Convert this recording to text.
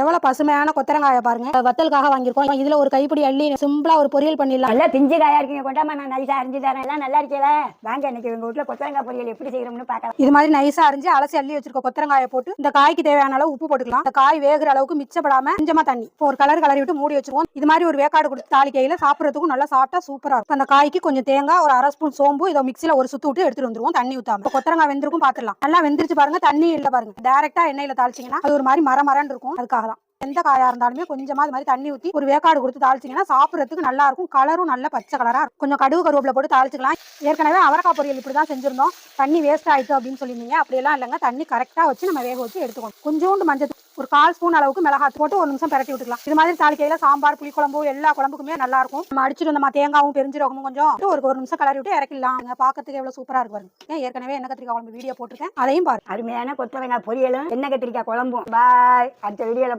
எவ்வளவு பசுமையான கொத்தரங்காய பாருங்க. வத்தலுக்காக வாங்கியிருக்கோம். இதுல ஒரு கைப்பிடி அள்ளி சிம்பிளா ஒரு பொரியல் பண்ணிடலாம். நல்லா பிஞ்சு காயா இருக்கீங்க. கொண்டாமா நான் நைஸா அரிஞ்சு தரேன். எல்லாம் நல்லா இருக்கல வாங்க இன்னைக்கு உங்க வீட்டுல கொத்தரங்காய் பொரியல் எப்படி செய்யறோம்னு பார்க்கலாம். இது மாதிரி நைஸா அரிஞ்சு அலசி அள்ளி வச்சிருக்க கொத்தரங்காயை போட்டு இந்த காய்க்கு தேவையான அளவு உப்பு போட்டுக்கலாம். இந்த காய் வேகிற அளவுக்கு மிச்சப்படாம கொஞ்சமா தண்ணி. இப்போ ஒரு கலர் கலரி விட்டு மூடி வச்சிருவோம். இது மாதிரி ஒரு வேக்காடு கொடுத்து தாளிக்கையில சாப்பிடறதுக்கும் நல்லா சாப்பிட்டா சூப்பரா இருக்கும். அந்த காய்க்கு கொஞ்சம் தேங்காய் ஒரு அரை ஸ்பூன் சோம்பு இதை மிக்சில ஒரு சுத்து விட்டு எடுத்துட்டு வந்துருவோம். தண்ணி ஊத்தாம. இப்போ கொத்தரங்காய் வெந்திருக்கும் பாத்துக்கலாம் நல்லா வெந்திருச்சு பாருங்க. தண்ணி இல்ல பாருங்க. டைரக்டா எண்ணெயில தாளிச்சீங்கன்னா அது ஒரு மாதிரி மர மரன்னு இருக்கும். அதுக்காக எந்த காயா இருந்தாலுமே கொஞ்சமா அது மாதிரி தண்ணி ஊத்தி ஒரு வேக்காடு கொடுத்து தாளிச்சீங்கன்னா சாப்பிடறதுக்கு நல்லா இருக்கும். கலரும் நல்ல பச்சை கலரா இருக்கும். கொஞ்சம் கடுகு கருவேப்பில போட்டு தாளிச்சுக்கலாம். ஏற்கனவே அவரக்காய் பொரியல் இப்படி தான் செஞ்சிருந்தோம். தண்ணி வேஸ்ட் ஆயிடுச்சு அப்படின்னு சொல்லியிருந்தீங்க. அப்படியெல்லாம் இல்லைங்க. தண்ணி கரெக்டா வச்சு நம்ம வேக வச்சு எடுத்துக்கணும். கொஞ்சோண்டு மஞ்சள் ஒரு கால் ஸ்பூன் அளவுக்கு மிளகாய் போட்டு ஒரு நிமிஷம் பரட்டி விட்டுக்கலாம். இது மாதிரி தாளிக்கையில சாம்பார் புளிக்குழம்பு எல்லா குழம்புக்குமே நல்லா இருக்கும். நம்ம அடிச்சுட்டு வந்தோமா தேங்காவும் பெருஞ்சீரகமும் கொஞ்சம். ஒரு ஒரு நிமிஷம் கலரி விட்டு இறக்கலாம் பாக்கிறதுக்கு எவ்வளவு சூப்பரா இருக்கு பாருங்க. ஏன் ஏற்கனவே என்ன கத்திரிக்காய் குழம்பு வீடியோ போட்டிருக்கேன். அதையும் பாருங்க. அருமையான கொத்தவங்க பொரியலும் என்ன கத்திரிக்காய் குழம்பும். பாய் அடுத்த வீடியோல